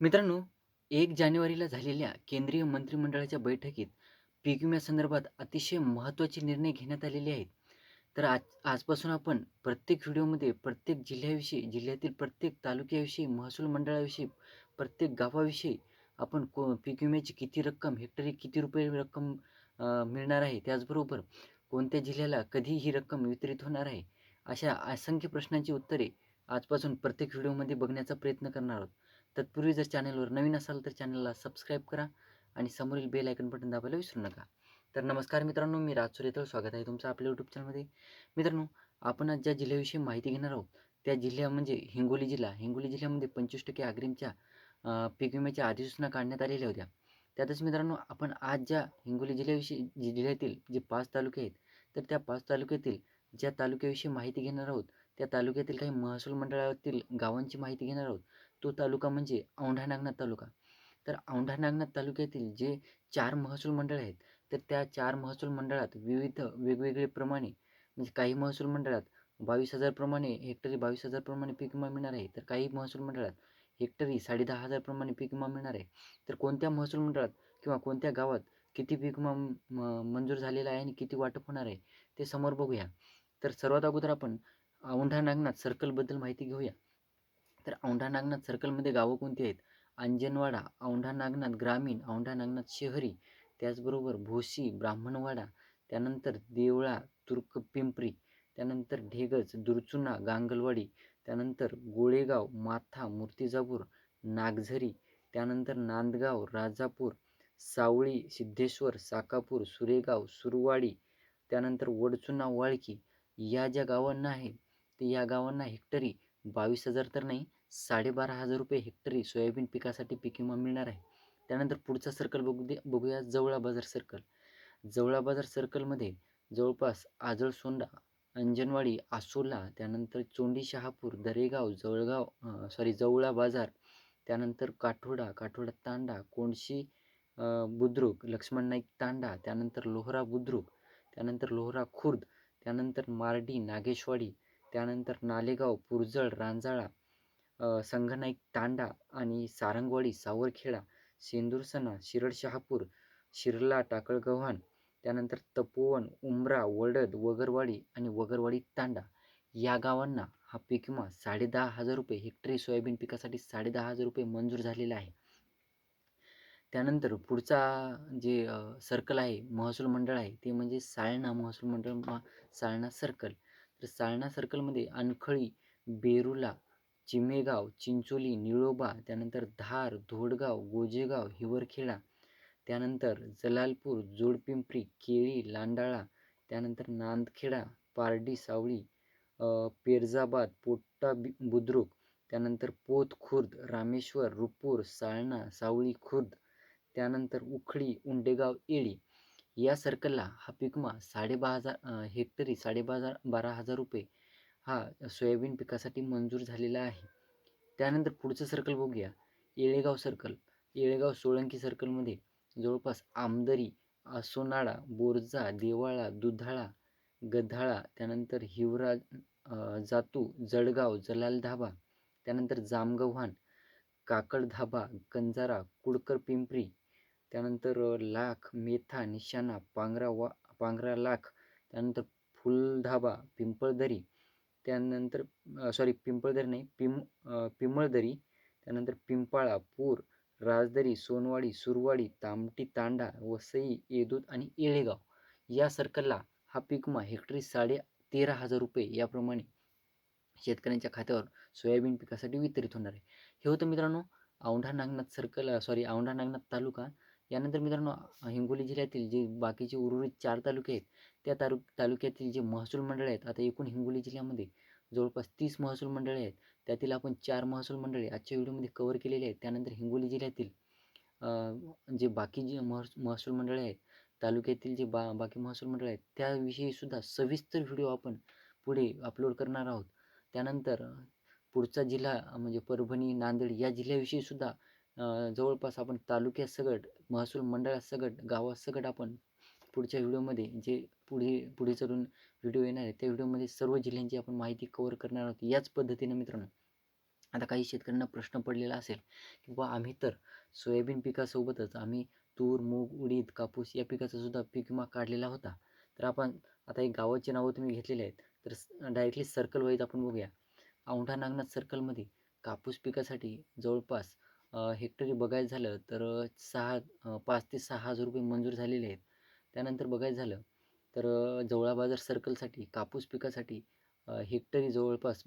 मित्रांनो, एक जानेवारीला झालेल्या केंद्रीय मंत्रिमंडळाच्या बैठकीत पीक विम्यासंदर्भात अतिशय महत्त्वाचे निर्णय घेण्यात आलेले आहेत. तर आज आजपासून आपण प्रत्येक व्हिडिओमध्ये प्रत्येक जिल्ह्याविषयी, जिल्ह्यातील प्रत्येक तालुक्याविषयी, महसूल मंडळाविषयी, प्रत्येक गावाविषयी आपण को पीक विम्याची किती रक्कम, हेक्टरी किती रुपये रक्कम मिळणार आहे, त्याचबरोबर कोणत्या जिल्ह्याला कधी ही रक्कम वितरित होणार आहे, अशा असंख्य प्रश्नांची उत्तरे आजपासून प्रत्येक व्हिडिओमध्ये बघण्याचा प्रयत्न करणार आहोत. तत्पूर्वी जर चॅनलवर नवीन असाल तर चॅनलला सबस्क्राईब करा आणि समोरील बेल आयकन बटन दाबायला विसरू नका. तर नमस्कार मित्रांनो, मी राजसूर येथील स्वागत आहे तुमचं आपल्या यूट्यूब चॅनलमध्ये. मित्रांनो, आपण आज ज्या जिल्ह्याविषयी माहिती घेणार आहोत, त्या जिल्ह्या म्हणजे हिंगोली जिल्हा. हिंगोली जिल्ह्यामध्ये 25% अग्रिमच्या पीक विम्याच्या अधिसूचना काढण्यात आलेल्या होत्या. त्यातच मित्रांनो, आपण आज ज्या हिंगोली जिल्ह्याविषयी जिल्ह्यातील जे पाच तालुके आहेत, तर त्या पाच तालुक्यातील ज्या तालुक्याविषयी माहिती घेणार आहोत, त्या तालुक्यातील काही महसूल मंडळातील गावांची माहिती घेणार आहोत. तो तालुका म्हणजे औंढा नागनाथ तालुका. तर औंढा नागनाथ तालुक्यातील जे चार महसूल मंडळ आहेत, तर त्या चार महसूल मंडळात विविध वेगवेगळे प्रमाणे म्हणजे काही महसूल मंडळात बावीस हजारप्रमाणे हेक्टरी बावीस हजारप्रमाणे पीक विमा मिळणार आहे. तर काही महसूल मंडळात हेक्टरी साडेदहा हजारप्रमाणे पीक विमा मिळणार आहे. तर कोणत्या महसूल मंडळात किंवा कोणत्या गावात किती पीक विमा म मंजूर झालेला आहे आणि किती वाटप होणार आहे, ते समोर बघूया. तर सर्वात अगोदर आपण औंढा नागनाथ सर्कलबद्दल माहिती घेऊया. तर औंढा नागनाथ सर्कलमध्ये गावं कोणती आहेत? अंजनवाडा, औंढा नागनाथ ग्रामीण, औंढा नागनाथ शहरी, त्याचबरोबर भोशी, ब्राह्मणवाडा, त्यानंतर देवळा, तुर्क पिंपरी त्यानंतर ढेगज, दुरचुना, गांगलवाडी, त्यानंतर गोळेगाव, माथा, मूर्तिजापूर, नागझरी, त्यानंतर नांदगाव, राजापूर, सावळी, सिद्धेश्वर, साकापूर, सुरेगाव, सुरवाडी, त्यानंतर वडचुना, वाळकी या ज्या गावांना आहेत ते या गावांना हेक्टरी बावीस हजार तर नाही 12,500 रुपये हेक्टरी सोयाबीन पिकासाठी पीक विमा मिळणार आहे. त्यानंतर पुढचा सर्कल बघू दे बघूया जवळा बाजार सर्कल. जवळा बाजार सर्कलमध्ये जवळपास आजळसोंडा, अंजनवाडी, आसोला, त्यानंतर चोंडी शहापूर, दरेगाव, जळगाव सॉरी जवळा बाजार, त्यानंतर काठोडा, काठोडा तांडा, कोणशी बुद्रुक, लक्ष्मण नाईक तांडा, त्यानंतर लोहरा बुद्रुक, त्यानंतर लोहरा खुर्द, त्यानंतर मार्डी, नागेशवाडी, त्यानंतर नालेगाव, पुरजळ, रांजाळा, संगनाईक तांडा आणि सारंगवाडी, सावरखेडा, शेंदूरसणा, शिरड शहापूर, शिरला, टाकळगव्हाण, त्यानंतर तपोवन, उमरा वडद, वगरवाडी आणि वगरवाडी तांडा या गावांना हा पीक विमा 10,500 रुपये हेक्टरी सोयाबीन पिकासाठी 10,500 रुपये मंजूर झालेला आहे. त्यानंतर पुढचा जे सर्कल आहे, महसूल मंडळ आहे, ते म्हणजे साळणा महसूल मंडळ मा साळणा सर्कल. तर साळणा सर्कलमध्ये अनखळी, बेरुला, चिमेगाव, चिंचोली, निळोबा, त्यानंतर धार, धोडगाव, गोजेगाव, हिवरखेडा, त्यानंतर जलालपूर, जोडपिंपरी, केळी, लांडाळा, त्यानंतर नांदखेडा, पारडी, सावळी, पेरजाबाद, पोट्टा बुद्रुक, त्यानंतर पोत खुर्द, रामेश्वर, रुपूर, साळणा, सावळी खुर्द, त्यानंतर उखळी, उंडेगाव, येळी या सर्कलला हा पिकमा साडेबहा हजार हेक्टरी साडेबा हजार बारा हजार रुपये हा सोयाबीन पिकासाठी मंजूर झालेला आहे. त्यानंतर पुढचं सर्कल बघूया येळेगाव सर्कल. येळेगाव सोळंकी सर्कलमध्ये जवळपास आमदरी, आसोनाळा, बोरजा, देवाळा, दुधाळा, गधाळा, त्यानंतर हिवरा जातू, जळगाव, जलाल धाबा, त्यानंतर जामगव्हाण, काकड धाबा, कंजारा, कुडकर पिंपरी, त्यानंतर लाख, मेथा, निशाणा, पांगरा वा पांगरा लाख, त्यानंतर फुलधाबा, पिंपळदरी, त्यानंतर सॉरी पिंपळदरी नाही पिम पिंपळदरी, त्यानंतर पिंपाळा, पूर, राजदरी, सोनवाडी, सुरवाडी, तामटी तांडा, वसई, येदूत आणि येळेगाव या सर्कलला हा पिकमा हेक्टरी साडे तेरा हजार रुपये याप्रमाणे शेतकऱ्यांच्या खात्यावर सोयाबीन पिकासाठी वितरित होणार आहे. हे होतं मित्रांनो औंढा नागनाथ सर्कल सॉरी औंढा नागनाथ तालुका. यानंतर मित्रांनो हिंगोली जिल्ह्यातील जे बाकीचे उर्वरित चार तालुके आहेत, त्या तालु तालुक्यातील जे महसूल मंडळे आहेत, आता एकूण हिंगोली जिल्ह्यामध्ये जवळपास तीस महसूल मंडळे आहेत. त्यातील आपण चार महसूल मंडळे आजच्या व्हिडिओमध्ये कव्हर केलेले आहेत. त्यानंतर हिंगोली जिल्ह्यातील जे बाकी जे महसूल मंडळे आहेत, तालुक्यातील जे बा बाकी महसूल मंडळ आहेत, त्याविषयीसुद्धा सविस्तर व्हिडिओ आपण पुढे अपलोड करणार आहोत. त्यानंतर पुढचा जिल्हा म्हणजे परभणी, नांदेड या जिल्ह्याविषयीसुद्धा जवळपास आपण तालुक्यासकट, महसूल मंडळासकट, गावासकट आपण पुढच्या व्हिडिओमध्ये जे पुढे पुढे चलून व्हिडिओ येणार आहे, त्या व्हिडिओमध्ये सर्व जिल्ह्यांची आपण माहिती कव्हर करणार आहोत. याच पद्धतीनं मित्रांनो आता काही शेतकऱ्यांना प्रश्न पडलेला असेल की बा आम्ही तर सोयाबीन पिकासोबतच आम्ही तूर मूग उडीद कापूस या पिकाचा सुद्धा पीक विमा काढलेला होता. तर आपण आता एक गावाची नावं तुम्ही घेतलेली आहेत. तर डायरेक्टली सर्कल वाईज आपण बघूया. औंढा नागनाथ सर्कलमध्ये कापूस पिकासाठी जवळपास हेक्टरी बघायचं झालं तर सहा पाच ते सहा हजार रुपये मंजूर झालेले आहेत. त्यानंतर बघायचं झालं तर जवळा बाजार सर्कलसाठी कापूस पिकासाठी हेक्टरी जवळपास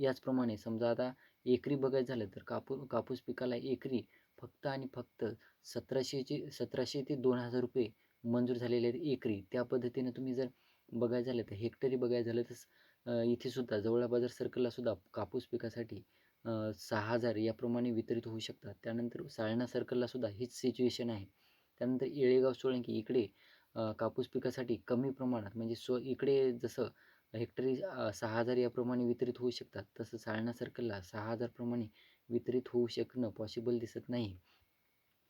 याचप्रमाणे समजा आता एकरी बघायचं झालं तर कापू कापूस पिकाला एकरी फक्त आणि फक्त सतराशेचे सतराशे ते दोन हजार रुपये मंजूर झालेले आहेत एकरी. त्या पद्धतीने तुम्ही जर बघायचं झालं तर हेक्टरी बघायचं झालं तर इथे सुद्धा जवळा बाजार सर्कललासुद्धा कापूस पिकासाठी सहा हजार याप्रमाणे वितरित होऊ शकतात. त्यानंतर साळणा सर्कलला सुद्धा हीच सिच्युएशन आहे. त्यानंतर येळेगाव सोळंकी इकडे कापूस पिकासाठी कमी प्रमाणात म्हणजे सो इकडे जसं हेक्टरी सहा हजार याप्रमाणे वितरित होऊ शकतात. तसं साळणा सर्कलला सहा हजारप्रमाणे वितरित होऊ शकणं पॉसिबल दिसत नाही.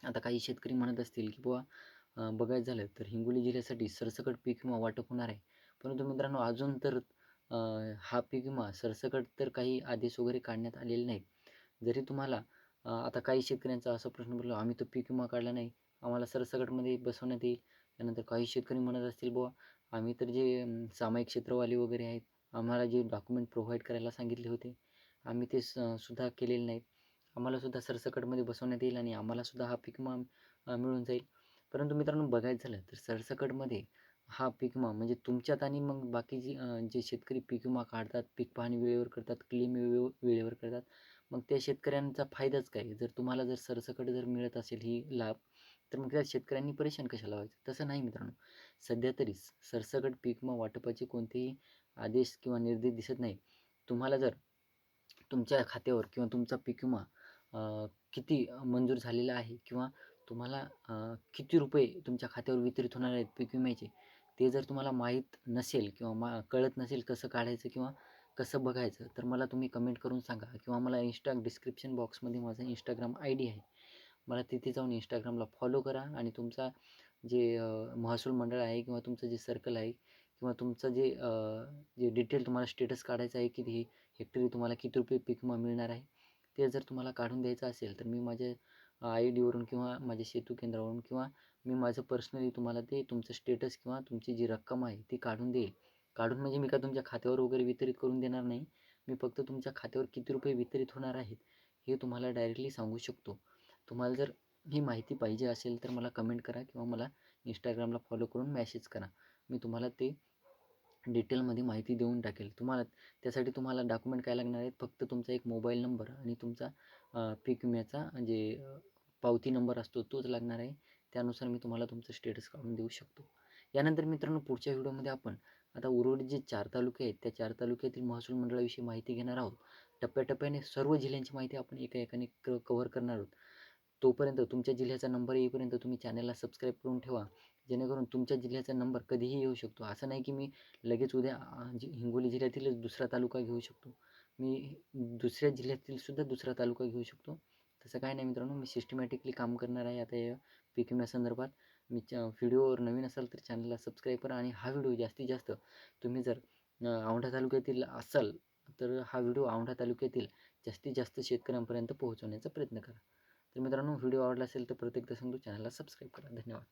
आता काही शेतकरी म्हणत असतील की बुवा बघायचं झालं तर हिंगोली जिल्ह्यासाठी सरसकट पीक विमा वाटप होणार आहे. परंतु मित्रांनो अजून तर हा पीक विमा सरसकट तर काही आदेश वगैरे काढण्यात आलेले नाहीत. जरी तुम्हाला आता काही शेतकऱ्यांचा असा प्रश्न पडला आम्ही तो पीक विमा काढला नाही. आम्हाला सरसकटमध्ये बसवण्यात येईल. त्यानंतर काही शेतकरी म्हणत असतील बुवा आम्ही तर जे सामायिक क्षेत्रवाले वगैरे आहेत आम्हाला जे डॉक्युमेंट प्रोव्हाइड करायला सांगितले होते आम्ही ते स सुद्धा केलेले नाहीत. आम्हाला सुद्धा सरसकटमध्ये बसवण्यात येईल आणि आम्हाला सुद्धा हा पीक विमा मिळून जाईल. परंतु मित्रांनो बघायचं झालं तर सरसकटमध्ये हा पीक विमा म्हणजे तुमच्यात आणि मग बाकीची जे शेतकरी पीक विमा काढतात पीक पाहणी वेळेवर करतात क्लेम वेळे वेळेवर करतात मग त्या शेतकऱ्यांचा फायदाच काय? जर तुम्हाला जर सरसकट जर मिळत असेल ही लाभ तर मग त्या शेतकऱ्यांनी परेशान कशाला व्हायचं? तसं नाही मित्रांनो. सध्या तरी सरसकट पीक विमा वाटपाचे कोणतेही आदेश किंवा निर्देश दिसत नाही. तुम्हाला जर तुमच्या खात्यावर किंवा तुमचा पीक विमा किती मंजूर झालेला आहे किंवा तुम्हाला किती रुपये तुमच्या खात्यावर वितरित होणार आहेत पीक विम्याचे ते जर तुम्हाला माहीत नसेल किंवा मा कळत नसेल कसं काढायचं किंवा कसं बघायचं तर मला तुम्ही कमेंट करून सांगा किंवा मला इंस्टा डिस्क्रिप्शन बॉक्समध्ये माझा इंस्टाग्राम आय डी आहे. मला तिथे जाऊन इंस्टाग्रामला फॉलो करा आणि तुमचा जे महसूल मंडळ आहे किंवा तुमचं जे सर्कल आहे किंवा तुमचं जे जे डिटेल तुम्हाला स्टेटस काढायचं आहे की हे हेक्टरी तुम्हाला किती रुपये पीक मिळणार आहे ते जर तुम्हाला काढून द्यायचं असेल तर मी माझ्या आय डीवरून किंवा माझ्या सेतू केंद्रावरून किंवा मी माझं पर्सनली तुम्हाला ते तुमचं स्टेटस किंवा तुमची जी रक्कम आहे ती काढून देईल. काढून म्हणजे मी का तुमच्या खात्यावर वगैरे वितरित करून देणार नाही. मी फक्त तुमच्या खात्यावर किती रुपये वितरित होणार आहेत हे तुम्हाला डायरेक्टली सांगू शकतो. तुम्हाला जर ही माहिती पाहिजे असेल तर मला कमेंट करा किंवा मला इंस्टाग्रामला फॉलो करून मॅसेज करा. मी तुम्हाला ते डिटेलमध्ये माहिती देऊन टाकेल. तुम्हाला त्यासाठी तुम्हाला डॉक्युमेंट काय लागणार आहेत? फक्त तुमचा एक मोबाईल नंबर आणि तुमचा पीक विम्याचा जे पावती नंबर असतो तोच लागणार आहे. त्यानुसार मी तुम्हाला तुमचं स्टेटस काढून देऊ शकतो. यानंतर मित्रांनो पुढच्या व्हिडिओमध्ये आपण आता उर्वरित जे चार तालुके आहेत त्या चार तालुक्यातील महसूल मंडळाविषयी माहिती घेणार आहोत. टप्प्याटप्प्याने सर्व जिल्ह्यांची माहिती आपण एका एकाने क कव्हर करणार आहोत. तोपर्यंत तुमच्या जिल्ह्याचा नंबर येईपर्यंत तुम्ही चॅनलला सबस्क्राईब करून ठेवा. जेणेकरून तुमच्या जिल्ह्याचा नंबर कधीही येऊ शकतो. असं नाही की मी लगेच उद्या जि हिंगोली जिल्ह्यातीलच दुसरा तालुका घेऊ शकतो. मी दुसऱ्या जिल्ह्यातील सुद्धा दुसरा तालुका घेऊ शकतो. तसं काय नाही मित्रांनो मी सिस्टमॅटिकली काम करणार आहे आता या पीक विम्यासंदर्भात मी च व्हिडिओवर नवीन असाल तर चॅनलला सबस्क्राईब करा आणि हा व्हिडिओ जास्तीत जास्त तुम्ही जर औंढा तालुक्यातील असाल तर हा व्हिडिओ औंढा तालुक्यातील जास्तीत जास्त शेतकऱ्यांपर्यंत पोहोचवण्याचा प्रयत्न करा. तर मित्रांनो व्हिडिओ आवडला असेल तर प्रत्येकदा सांगतो चॅनलला सबस्क्राईब करा. धन्यवाद.